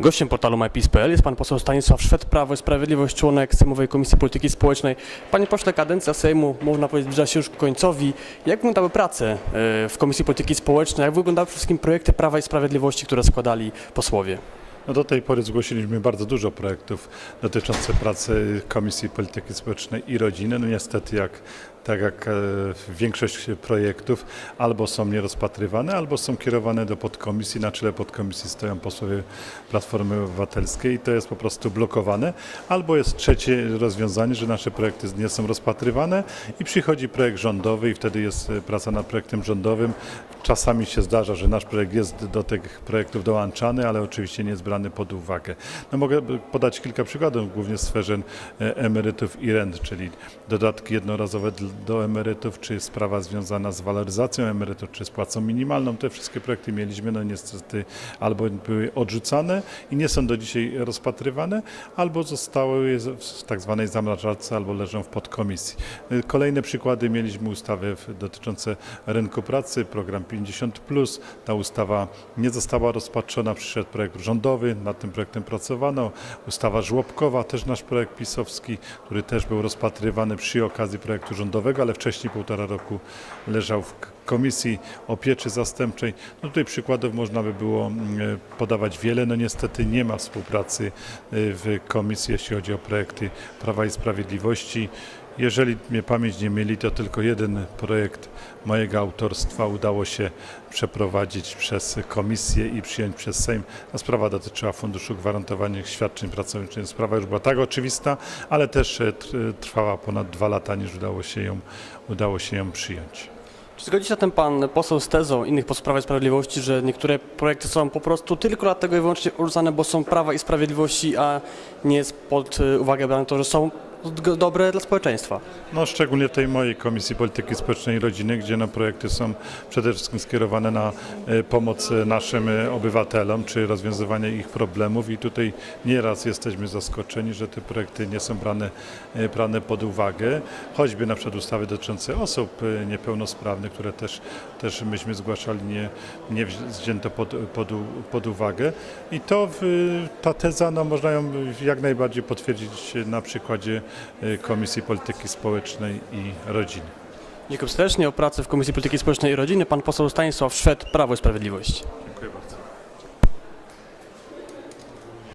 Gościem portalu myPiece.pl jest pan poseł Stanisław Szwed, Prawo i Sprawiedliwość, członek Sejmowej Komisji Polityki Społecznej. Panie pośle, kadencja Sejmu, można powiedzieć, zbliża się już końcowi. Jak wyglądały prace e, w Komisji Polityki Społecznej? Jak wyglądały przede wszystkim projekty Prawa i Sprawiedliwości, które składali posłowie? No do tej pory zgłosiliśmy bardzo dużo projektów dotyczących pracy Komisji Polityki Społecznej i Rodziny. No niestety, jak, tak jak e, większość projektów, albo są nierozpatrywane, albo są kierowane do podkomisji. Na czele podkomisji stoją posłowie Platformy Obywatelskiej i to jest po prostu blokowane. Albo jest trzecie rozwiązanie, że nasze projekty nie są rozpatrywane i przychodzi projekt rządowy i wtedy jest e, praca nad projektem rządowym. Czasami się zdarza, że nasz projekt jest do tych projektów dołączany, ale oczywiście nie jest brany pod uwagę. No mogę podać kilka przykładów, głównie w sferze e, emerytów i rent, czyli dodatki jednorazowe do emerytów, czy sprawa związana z waloryzacją emerytur, czy z płacą minimalną. Te wszystkie projekty mieliśmy, no niestety albo były odrzucane i nie są do dzisiaj rozpatrywane, albo zostały w tak zwanej zamrażarce, albo leżą w podkomisji. Kolejne przykłady mieliśmy ustawy dotyczące rynku pracy, program 50+. Ta ustawa nie została rozpatrzona, przyszedł projekt rządowy, nad tym projektem pracowano. Ustawa żłobkowa, też nasz projekt pisowski, który też był rozpatrywany przy okazji projektu rządowego, ale wcześniej półtora roku leżał w Komisji Opieczy Zastępczej. No tutaj przykładów można by było mm, podawać wiele. No niestety nie ma współpracy y, w komisji, jeśli chodzi o projekty Prawa i Sprawiedliwości. Jeżeli mnie pamięć nie myli, to tylko jeden projekt mojego autorstwa udało się przeprowadzić przez komisję i przyjąć przez Sejm. Ta sprawa dotyczyła Funduszu Gwarantowanych Świadczeń Pracowniczych. Sprawa już była tak oczywista, ale też e, tr- trwała ponad dwa lata, niż udało się ją, udało się ją przyjąć. Czy zgodzi się zatem pan poseł z tezą innych posłów Prawa i Sprawiedliwości, że niektóre projekty są po prostu tylko dlatego i wyłącznie odrzucane, bo są Prawa i Sprawiedliwości, a nie jest pod e, uwagę brane to, że są dobre dla społeczeństwa? No, szczególnie tej mojej Komisji Polityki Społecznej i Rodziny, gdzie no, projekty są przede wszystkim skierowane na e, pomoc e, naszym e, obywatelom, czy rozwiązywanie ich problemów i tutaj nieraz jesteśmy zaskoczeni, że te projekty nie są brane, brane pod uwagę, choćby na przykład ustawy dotyczące osób niepełnosprawnych, które też, też myśmy zgłaszali, nie, nie wzi- wzięto pod, pod, pod uwagę i to w, ta teza, no, można ją jak najbardziej potwierdzić na przykładzie Komisji Polityki Społecznej i Rodziny. Dziękuję serdecznie. O pracy w Komisji Polityki Społecznej i Rodziny pan poseł Stanisław Szwed, Prawo i Sprawiedliwość.